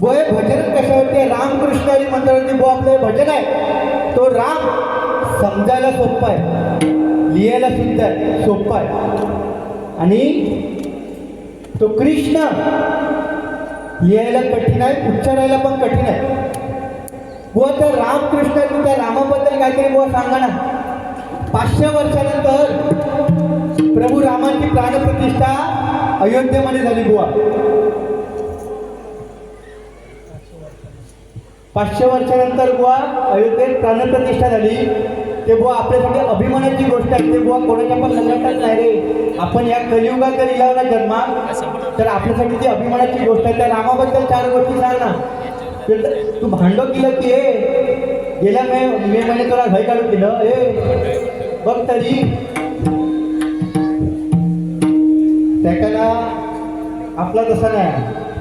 व हे भजन कशावरती आहे? रामकृष्ण हरी मंत्रावरती बुवा आपलं हे भजन आहे. तो राम समजायला सोपा आहे. लिहायला सुद्धा सोपा आहे. आणि तो कृष्ण लिहायला कठीण आहे उच्चारायला पण कठीण आहे. व त्या रामकृष्ण त्या रामाबद्दल काहीतरी बुवा सांगा ना. पाचशे वर्षानंतर प्रभू रामाची प्राणप्रतिष्ठा अयोध्येमध्ये झाली बुवा. पाचशे वर्षानंतर बुवा अयोध्येत प्राणप्रतिष्ठा झाली. ते बुवा आपल्यासाठी अभिमानाची गोष्ट आहे. ते बुवा कोणाच्या पण लग्नात नाही रे. आपण या कलियुगात जर इला ना जन्मा तर आपल्यासाठी ती अभिमानाची गोष्ट आहे. त्या रामाबद्दल चार गोष्टी सांग ना. तू भांडो केलं की हे? गेल्या मे मे महिने तुला घाई काढून दिलं. हे? बघ तरी. त्याला आपला तसा नाही.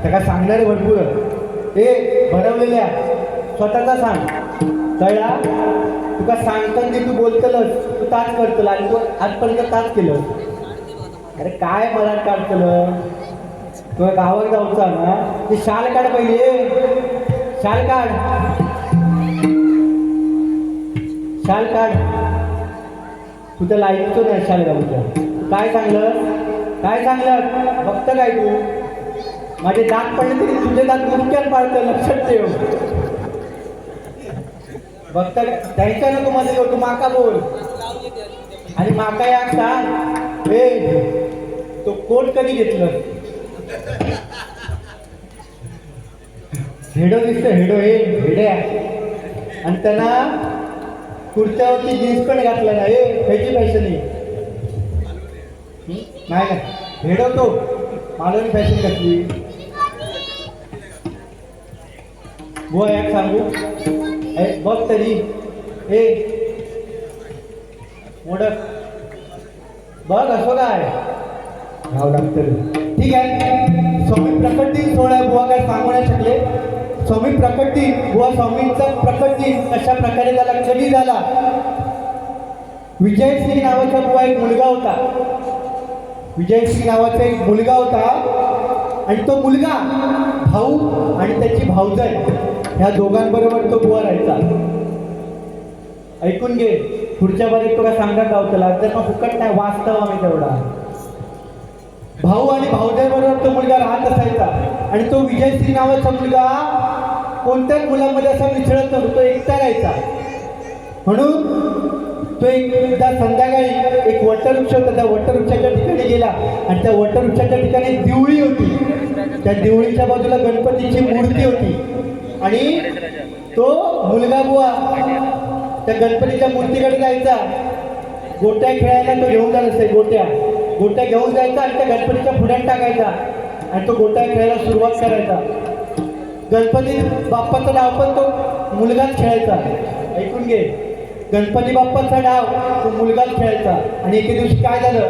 त्याला सांगणारे भरपूर. हे ए बनवलेल्या स्वतःचा सांग. कळला? तुका सांगताना जे तू बोलतलंस तू ताच करतलं आणि तू आजपर्यंत ताच केलं. अरे काय मला काढतलं तुला गावात जाऊचा ना ते शाल काढ पहिले. शाल काढ. शाल काढ. तू त्याला ऐकतो नाही शाल गावच्या काय सांगलं? काय सांगलं? बघतं काय तू? माझे दात पडले तरी तुझे दात मुख्यान पाळतं लक्षात ठेव. बघता त्यांच्या नको मध्ये तू माका बोल. आणि माका या सांग. हे तो कोट कधी घेतलं? हेडो दिसत हेडो हे हेड्या आणि त्यांना कुर्त्यावरती जीन्स पण घातला ना ए खायची फॅशन आहे नाही नाही. हेडो तो. मालवणी फॅशन घातली. बुवा एक सांगू. बघ तरी. ए मोडक. बघ असं काय? घ्यावं डॉक्टर ठीक आहे. स्वामी प्रकट दिन सोहळा आहे बुवा काय सांगू नाही शकले. स्वामी प्रकट दिन बुवा स्वामींचा प्रकट दिन कशा प्रकारे झाला कधी झाला? विजय सिंग नावाचा बुवा एक मुलगा होता. विजय सिंग नावाचा एक मुलगा होता. आणि तो मुलगा भाऊ आणि त्याची भाऊजाई ह्या दोघांबरोबर तो बुवा राहायचा. ऐकून घे. पुढच्या बारीक तुला सांगा गावतला तर मग फुकट नाही वास्तव आम्ही तेवढा. भाऊ आणि भाऊजाईबरोबर तो मुलगा राहत असायचा. आणि तो विजय सिंग नावाचा मुलगा कोणत्याच मुलामध्ये असा मिसळत नव्हतो. तो एकटा राहायचा. म्हणून तो एकदा संध्याकाळी एक वटवृक्ष होता. त्या वटवृक्षाच्या ठिकाणी गेला. आणि त्या वटवृक्षाच्या ठिकाणी दिवळी होती. त्या दिवळीच्या बाजूला गणपतीची मूर्ती होती. आणि तो मुलगा बुवा त्या गणपतीच्या मूर्तीकडे जायचा. गोट्या खेळायला तो घेऊन जात असते गोट्या. गोट्या घेऊन जायचा आणि त्या गणपतीच्या पुढ्यात टाकायचा. आणि तो गोट्या खेळायला सुरुवात करायचा. गणपती बाप्पाचं डाव पण तो मुलगाच खेळायचा. ऐकून घे. गणपती बाप्पाचा डाव तो मुलगाच खेळायचा. आणि एके दिवशी काय झालं?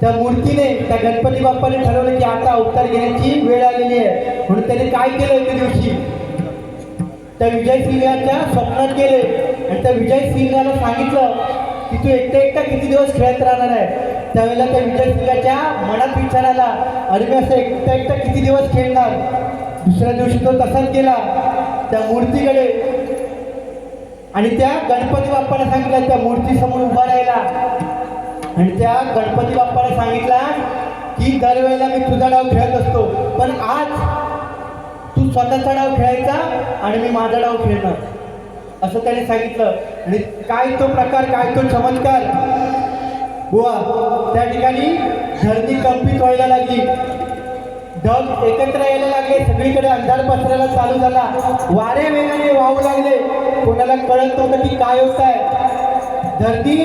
त्या मूर्तीने त्या गणपती बाप्पाने ठरवलं की आता अवतार घेण्याची वेळ आलेली आहे. म्हणून त्याने काय केलं एके दिवशी? त्या विजय सिंगाच्या स्वप्नात गेले. आणि त्या विजय सिंगाला सांगितलं की तू एकटा एकटा किती दिवस खेळत राहणार आहे? त्यावेळेला त्या विजय सिंगाच्या मनात विचार आला अरे मी असं एकटा एकटा किती दिवस खेळणार? दुसऱ्या दिवशी तो तसाच गेला त्या मूर्तीकडे. आणि त्या गणपती बाप्पाला सांगितलं त्या मूर्तीसमोर उभा राहिला. आणि त्या गणपती बाप्पाला सांगितला की दरवेळेला मी तुझा डाव खेळत असतो. पण आज स्वतःचा डाव खेळायचा आणि मी माझा डाव खेळणार. असं त्याने सांगितलं. आणि काय तो प्रकार काय तो चमत्कार? बुवा त्या ठिकाणी धरती कंपित व्हायला लागली. ढग एकत्र यायला लागले. सगळीकडे अंधार पसरायला चालू झाला. वारे वेगाने वाहू लागले. कोणाला कळत नव्हतं की काय होत आहे. धरती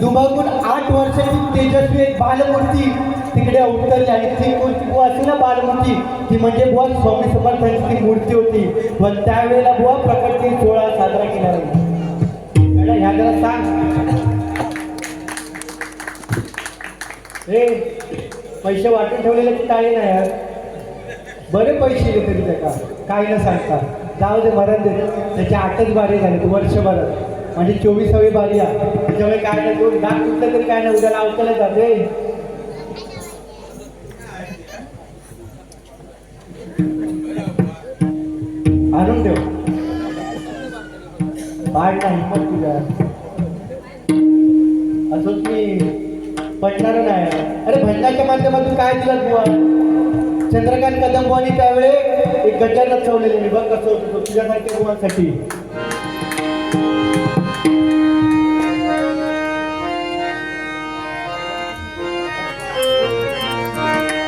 दुभागून आठ वर्षाची तेजस्वी एक बालमूर्ती तिकडे उतरली आणि ती मूर्ती बुवा असे ना बालमूर्ती ती म्हणजे बुवा स्वामी समर्थांची ती मूर्ती होती. पण त्यावेळेला बुवा प्रकट सोहळा साजरा केला गेला ह्या जरा सांग. हे पैसे वाटून ठेवलेले की टाळे नाही यार? बरे पैसे देते मी त्याका काय न सांगता. जाऊ दे मरण दे. त्याची आठच बारी झाली वर्षभरात. म्हणजे चोवीसावी बारी आहे. त्याच्यामुळे काय नाही दोन दाग तुटलं तरी काय नाही उद्या लावतलं जाते पाड नाही हिंमत तुझ्या असंच मी पडणार नाही. अरे भजनाच्या माध्यमातून काय दिलं बुवा? चंद्रकांत कदम बुवानी त्यावेळे एक गजर रचवलेली मी बघ कसं होतो तुझ्यासारख्या बुवांसाठी.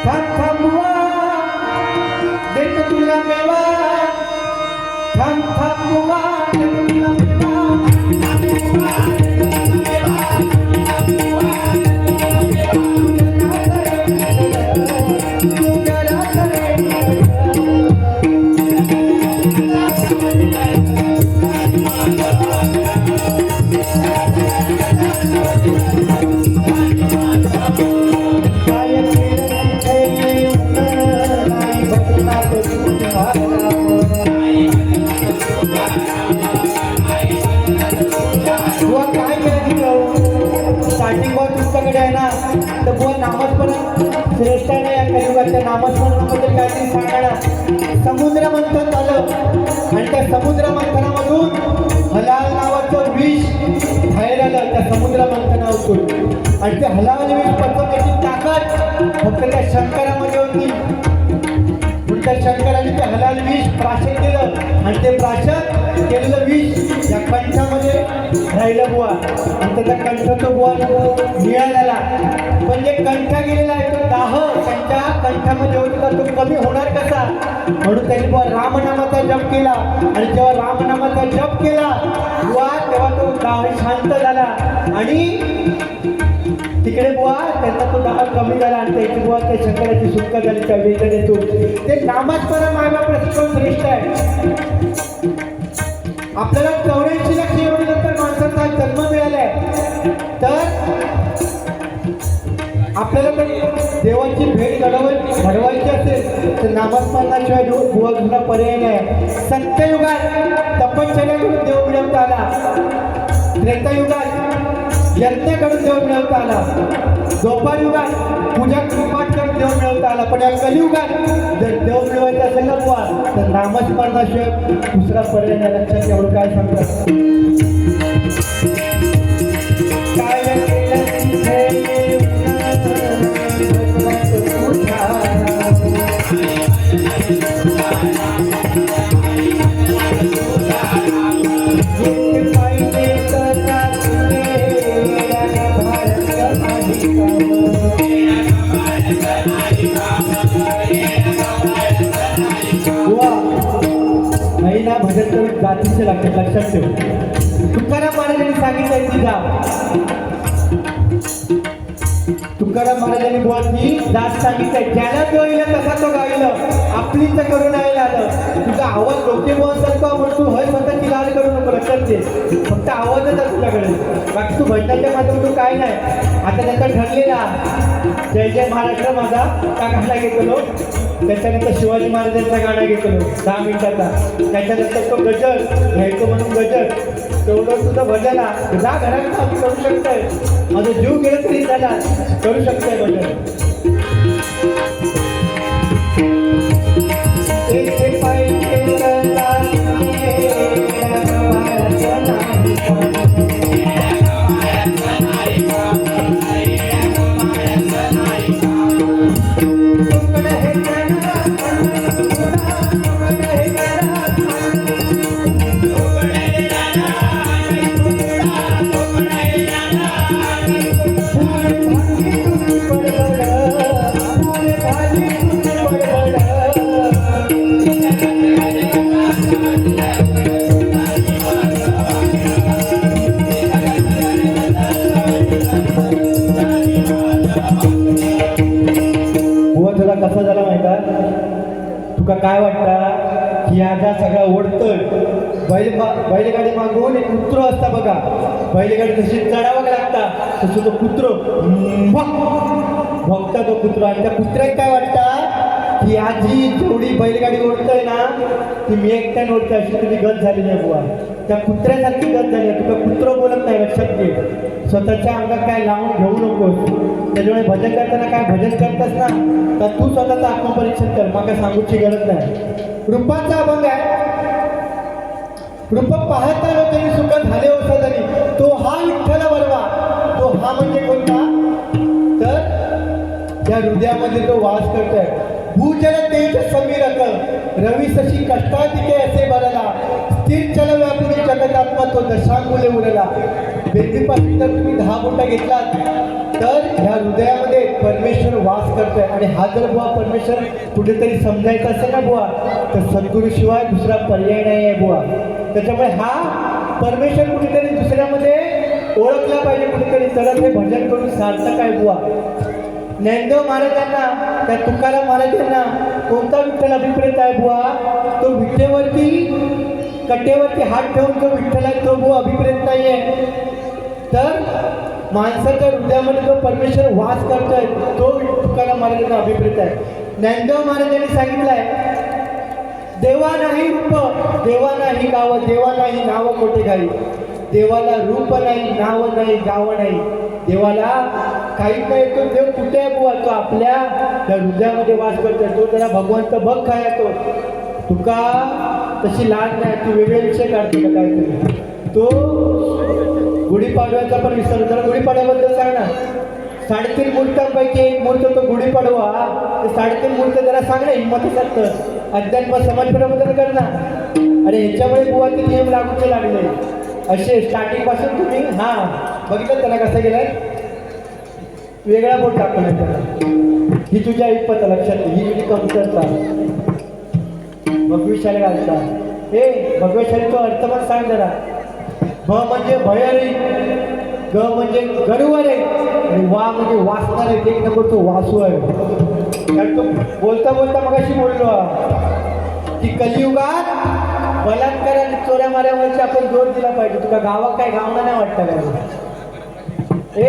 थांब थांब बुवा. देतो तुला मेवा. थांब थांब बुवा. देतो तुला श्रेष्ठाने या कलियुगाच्या नामस्मरणाबद्दल काहीतरी सांगणार समुद्र मंथन झालं. आणि त्या समुद्र मंथनामधून हलाल नावाचं विष बाहेर आलं. त्या समुद्र मंथनातून आणि ते हलाल विष पचवण्याची ताकद फक्त त्या शंकरामध्ये होती. म्हणून त्या शंकराने ते हलाल विष प्राशन केलं. आणि ते प्राशन केलेलं विष या कंठामध्ये राहिलं बुवा. आणि त्याचा कंठ तो बुवा मिळालेला पण जे कंठ गेलेला आहे दाह त्यांच्या कंठामध्ये होता तो कमी होणार कसा? म्हणून त्यांनी बुवा रामनामाचा जप केला. आणि जेव्हा रामनामाचा जप केला बुवा तेव्हा तो दाह शांत झाला. आणि तिकडे बुवा त्यांचा तो दाह कमी झाला आणि त्याची बुवा त्या शंकराची सुटका झाली त्या वेदनेतून. ते नामास्मरण माझा रसिकून श्रेष्ठ आहे. आपल्याला चौऱ्याऐंशी लक्ष एवढे नंतर माणसाचा जन्म मिळालाय. तर आपल्याला पण देवाची भेट घडवाय घडवायची असेल तर नामस्मरणाशिवाय बुवा दुसरा पर्याय नाही. सत्ययुगात तपश्चर्याकडून देव मिळवता आला. त्रेतायुगात यज्ञाकडून देव मिळवता आला. द्वापार युगात पूजा कृपाट करून देव मिळवता आला. पण या कलियुगात जर देव मिळवायचा असेल ना बुवा तर नामस्मरणाशिवाय दुसरा पर्याय नाही. लक्षात एवढं काय सांगतात? करून लागतात लक्षात ठेव. तुकाराम महाराजांनी सांगितलं ती जात तुकाराम महाराजांनी बुवा ती जात सांगितलंय ज्याला जो येईल तसा तो गाईल आपली तर करून नाही आलं तुझा आवाज लोके बुवासारखा हो, म्हणतो हय स्वतःची लाल करू नको लक्षात दे. फक्त आवाजच आहे तुझ्याकडे. बाकी तू भजनाच्या माध्यमातून काय नाही. आता त्याचा ठरलेला. जय जय महाराष्ट्र माझा. का गाणं घेतलो त्याच्यानंतर शिवाजी महाराजांचा गाणं घेतलं दहा मिनिटाचा. त्याच्यानंतर तो गजर घ्यायचो म्हणून गजर. तेवढं सुद्धा भजन जा घरात आम्ही करू शकतोय. माझा जीव गेला तरी झाला करू शकतोय भजन. बैलगाडी तशी चढावं लागता तसं तो कुत्रो बघता तो कुत्र. आणि त्या कुत्र्यात काय वाटतं? की आजी जेवढी बैलगाडी ओढतोय ना ती मी एकट्याने ओढते अशी तुझी गत झाली नाही बुवा. त्या कुत्र्यासारखी गत झाली तुला कुत्र बोलत नाही लक्षात घे स्वतःच्या अंगात काय लावून घेऊ नकोस. त्याच्यामुळे भजन करताना काय भजन करतास ना तर तू स्वतःचं आत्मपरीक्षण कर. मग सांगूची गरज नाही. रूपांचा अभंग आहे. रूप पाहता लोक सुख झाले हृदयामध्ये तो वास करतोय. भूजल तेज समीर रवी शशी कष्टातिके असे बरला स्थिर चल व्यापुरी जगतात्मा तो दशांगुले उरला बेंबीपासून जर तुम्ही दहा बोटा घेतलात. तर ह्या हृदयामध्ये परमेश्वर वास करतोय. आणि हा जर बुवा परमेश्वर कुठेतरी समजायचा असेल ना बुवा तर सद्गुरूशिवाय दुसरा पर्याय नाही आहे बुवा. त्याच्यामुळे हा परमेश्वर कुठेतरी दुसऱ्यामध्ये ओळखला पाहिजे कुठेतरी. तरच हे भजन करून सार्थक आहे बुवा? ज्ञानदेव महाराजांना त्या तुकाराम महाराजांना कोणता विठ्ठल अभिप्रेत आहे बुवा? तो विठ्ठेवरती कट्टेवरती हात ठेवून जो विठ्ठल आहे तो बुवा अभिप्रेत नाही आहे तर माणसाच्या हृदयामध्ये जो परमेश्वर वास करतोय तो तुकाराम महाराजांना अभिप्रेत आहे. ज्ञानदेव महाराजांनी सांगितलं आहे देवा नाही रूप देवा नाही गाव देवा नाही नाव कोठे घाई? देवाला रूप नाही नाव नाही गाव नाही. देवाला काही नाही तो देव कुठे आहे बुवा? तो आपल्या त्या हृदयामध्ये वास करत तो त्याला भगवंत बघ काय तो. तुका तशी लाज नाही तू वेगळे विषय काढतो का तो गुढीपाडव्याचा पण विसर जरा गुढीपाडव्याबद्दल सांग ना. साडेतीन मूर्तांपैकी एक मूर्त तो गुढीपाडवा. ते साडेतीन मूर्त जरा सांग ना हिंमतीसारखं. अध्यात्म समाजपराबद्दल कर ना. अरे ह्याच्यामुळे बुवा ते नियम लागूचे लागले. असे स्टार्टिंगपासून तुम्ही हा बघितलं त्याला कसं गेलाय? वेगळा बोट टाकलाय त्याला ही तुझ्या इतपत लक्षात ही तुझी कमतरता. भगविशाली घालता. हे भगविशाली तो अर्थ पण सांग जरा. भ म्हणजे भयरी ग म्हणजे गरुवर आहे आणि वा म्हणजे वाचणार आहे एक नंबर तो वासू आहे. कारण तो बोलता बोलता मगाशी बोललो की कलियुगात बलात्कार आणि चोऱ्या माऱ्यावरची आपण जोर दिला पाहिजे. तुला गावात काय गावना नाही वाटतं ए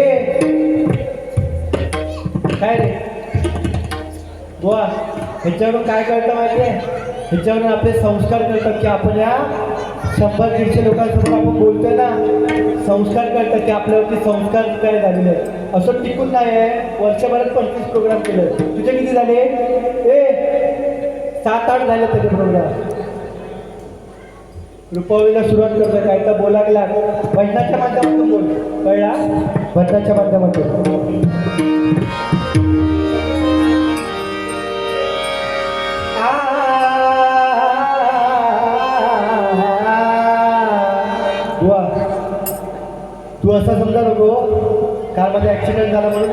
काय रे? बुवा ह्याच्यावरून काय करतं माहिती आहे ह्याच्यावरून आपले संस्कार करतात की आपण या शंभर दीडशे लोकांसमोर आपण बोलतोय ना संस्कार करतात की आपल्यावरती संस्कार काय झालेले आहेत. असं टिकून नाही आहे. वर्षभरात पंचवीस प्रोग्राम केले तुझे किती झाले? ए सात आठ झाले त्याचे प्रोग्राम रुपवलीला सुरुवात करतोय. काय तर लागला. भजनाच्या माध्यमातून बोल. कळला? भजनाच्या माध्यमातून. काल ॲक्सिडेंट झाला म्हणून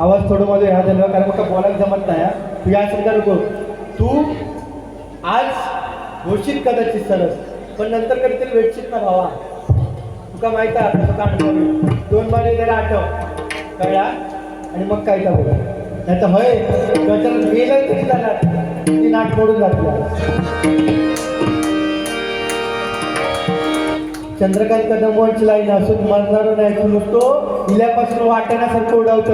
आवाज थोडं माझं ह्या झालं कारण मग बोलायला जमत नाही तू या समजा नको तू आज घोषित कदाचित सरस पण नंतर कधीतरी वेटशीत ना भावा. तुका माहीत आहे आपलं का दोन बारे जरा आठव. कळला? आणि मग काय का बघा नाही तर होय गटर गेलं तरी जाणार. ती नाट मोडून जाते. चंद्रकांत कदम वंच लाईन असून मरणार नाही तू नुसतो हिल्यापासून वाटण्यासारखं उडवत.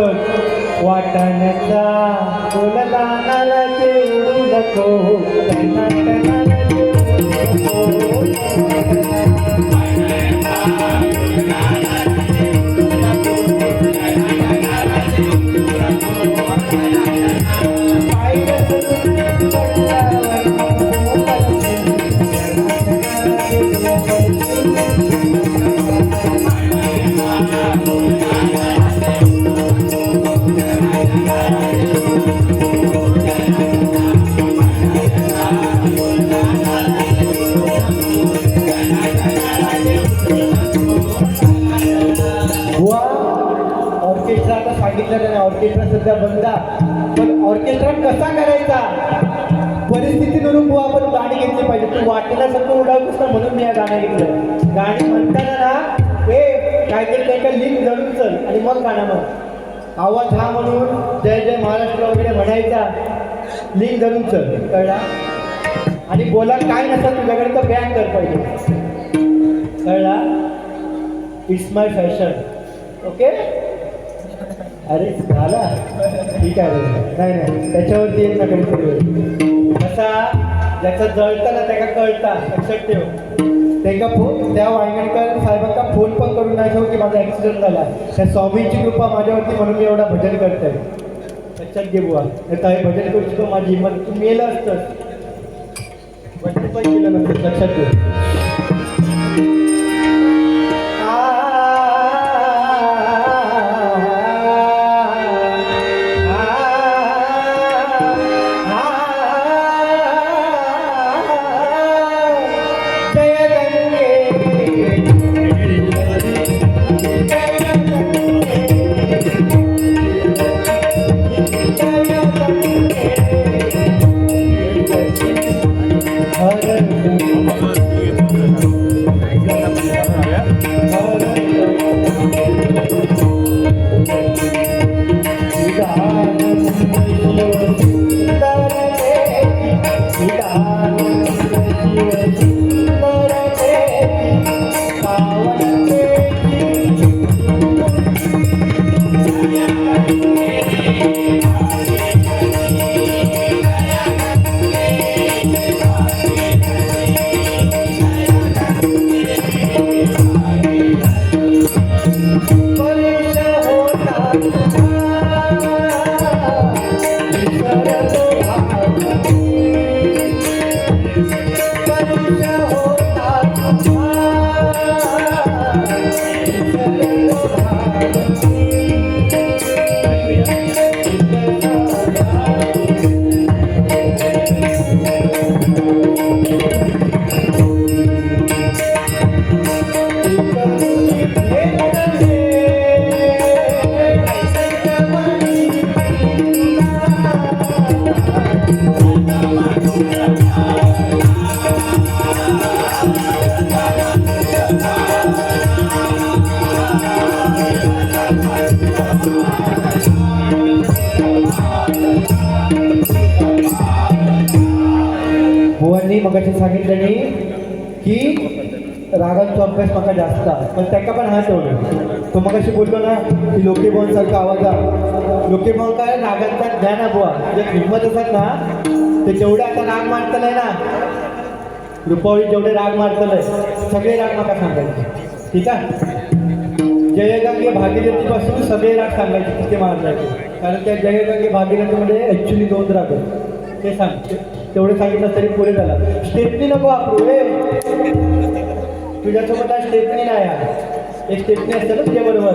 वाटण्याचा बोलला नाला उडू नको ऑर्केस्ट्रा सध्या बंद पण ऑर्केस्ट्रा कसा करायचा? परिस्थितीनुरूप आपण गाणी घेतली पाहिजे तू वाटण्यासारखं उडावतोस ना म्हणून मी या गाणं घेतलं गाणी म्हणताना ना हे काहीतरी काही काही लिंक धरून चल आणि मग गाणं मग आवाज हा म्हणून जय जय महाराष्ट्र वगैरे म्हणायचा. लिंक धरून चल. कळला? आणि बोला काय नसेल तुझ्याकडे तर बॅन कर पाहिजे कळला? इट्स माय फॅशन ओके अरे झाला. ठीक आहे नाही नाही. त्याच्यावरती येत ना काहीतरी कसा? ज्याचा जळता ना त्याला कळता. लक्षात ठेव. त्याला फोन त्या वांगणकर साहेबांना फोन पण करून नाही ठेव की माझा ॲक्सिडेंट झाला. त्या स्वामींची कृपा माझ्यावरती म्हणून मी एवढा भजन करतोय. लक्षात घे बुवा. नाही हे भजन करू शकतो माझी. मग तू मेलं असतं भजन पण केलं नसतं लक्षात ठेव. बुवांनी सांगितलं की रागांचा अभ्यास माका जास्त पण त्याका पण हा तेवढं तो मगाशी बोललो ना की लोके सारखा आवाज आहे. लोके काय? रागांचा ज्ञान आहे बुवा. जे हिंमत असतात ना ते जेवढे आता राग मारतलंय ना रुपावळी जेवढे राग मारतलंय सगळे राग माका सांगायचे. ठीक आहे? जयगंगे भागीरथीपासून सगळे राग सांगायचे तिथे मारलायचे कारण त्या जयगंगे भागीरथीमध्ये ॲक्च्युली दोन राग आहेत. ते सांगते तेवढं सांगितलं तरी पुरे झालं. स्टेपनी नको वापरू ए. तुझ्यासोबत आज स्टेपनी नाही आहे. एक स्टेपनी असतं ना तुझ्याबरोबर.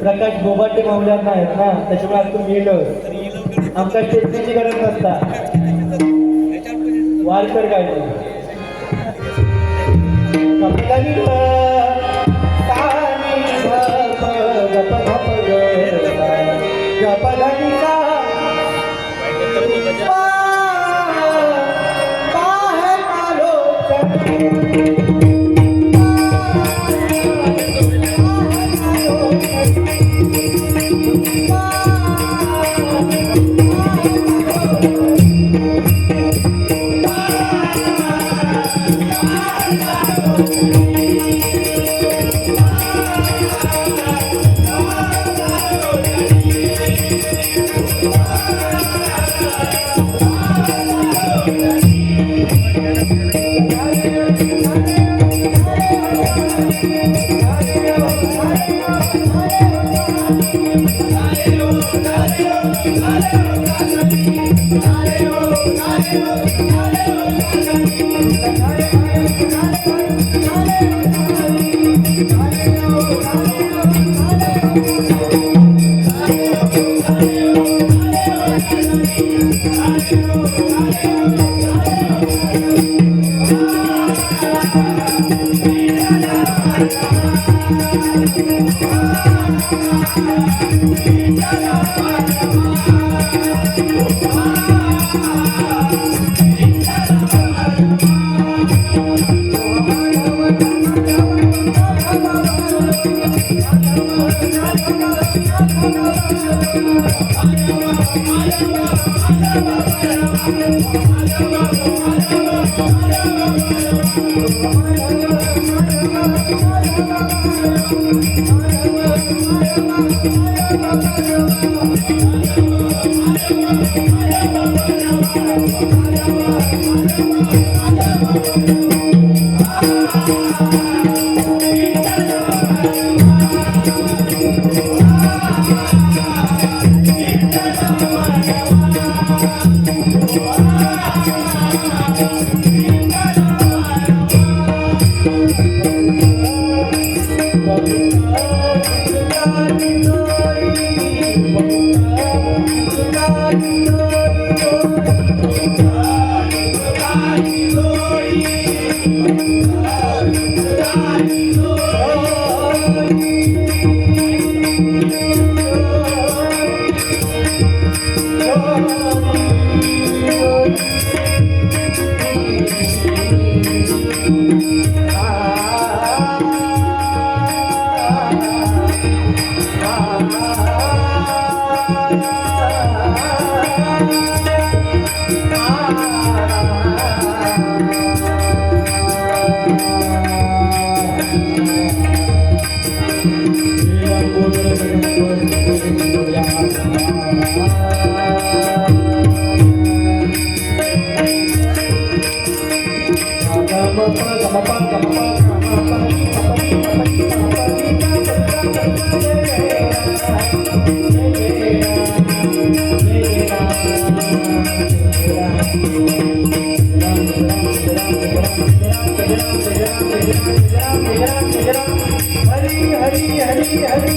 प्रकाश बोबाटे मावल्यावर आहेत ना त्याच्यामुळे आज तुम्ही येलो आमच्या स्टेपनीची गरज नसता. वारकर काय Thank you. Thank you. Hari Hari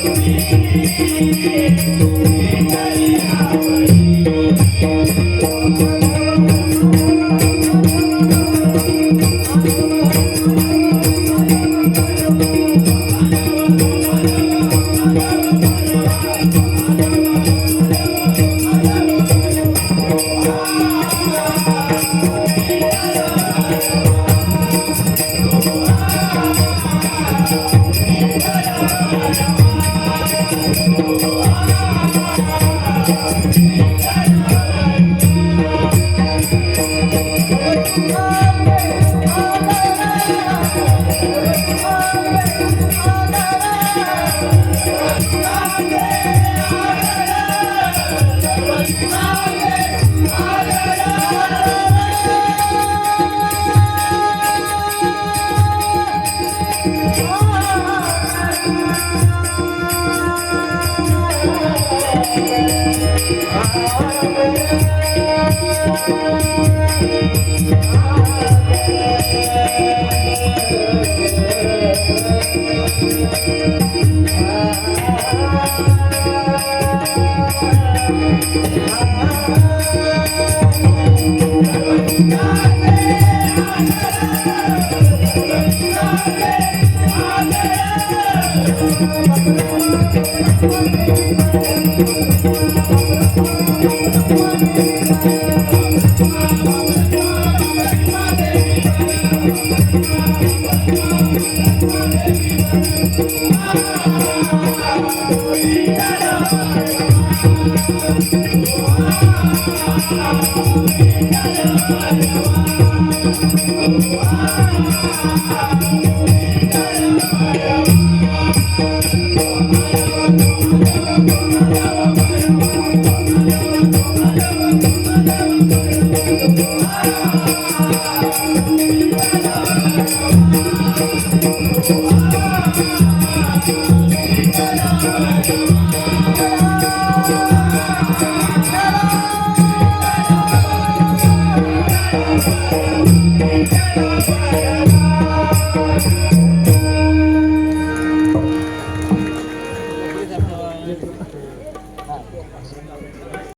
Thank you. Thank you. Thank you.